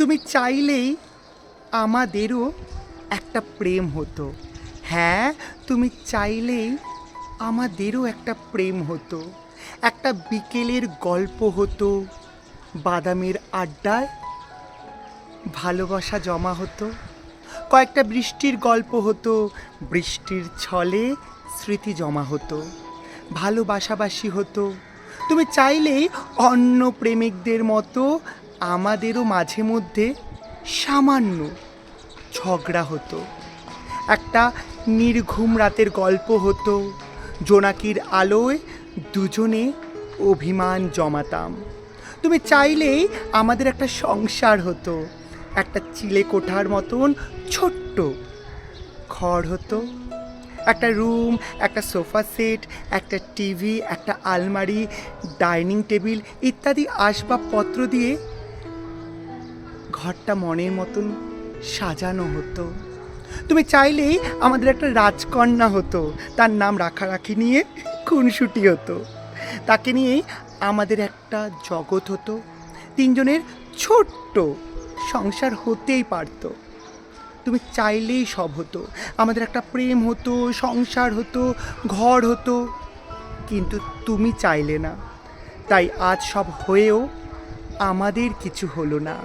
তুমি চাইলেই আমাদেরও একটা প্রেম হতো। হ্যাঁ তুমি চাইলেই আমাদেরও একটা প্রেম হতো। একটা বিকেলের গল্প হতো, বাদামের আড্ডায় ভালোবাসা জমা হতো। কয়েকটা বৃষ্টির গল্প হতো, বৃষ্টির ছলে স্মৃতি জমা হতো। ভালোবাসাবাসি হতো। তুমি চাইলেই অন্য প্রেমিকদের মতো আমাদেরও মাঝে মধ্যে সামান্য ঝগড়া হতো। একটা নির্ঘুম রাতের গল্প হতো, জোনাকির আলোয় দুজনে অভিমান জমাতাম। তুমি চাইলেই আমাদের একটা সংসার হতো, একটা চিলে কোঠার মতন ছোট্ট ঘর হতো। একটা রুম, একটা সোফা সেট, একটা টিভি, একটা আলমারি, ডাইনিং টেবিল ইত্যাদি আসবাবপত্র দিয়ে ঘরটা মনের মতন সাজানো হতো। তুমি চাইলেই আমাদের একটা রাজকন্যা হতো। তার নাম রাখারাখি নিয়ে খুনসুটি হতো। তাকে নিয়েই আমাদের একটা জগৎ হতো। তিনজনের ছোট্ট সংসার হতেই পারতো। তুমি চাইলেই সব হতো। আমাদের একটা প্রেম হতো, সংসার হতো, ঘর হতো। কিন্তু তুমি চাইলে না। তাই আজ সব হয়েও আমাদের কিছু হলো না।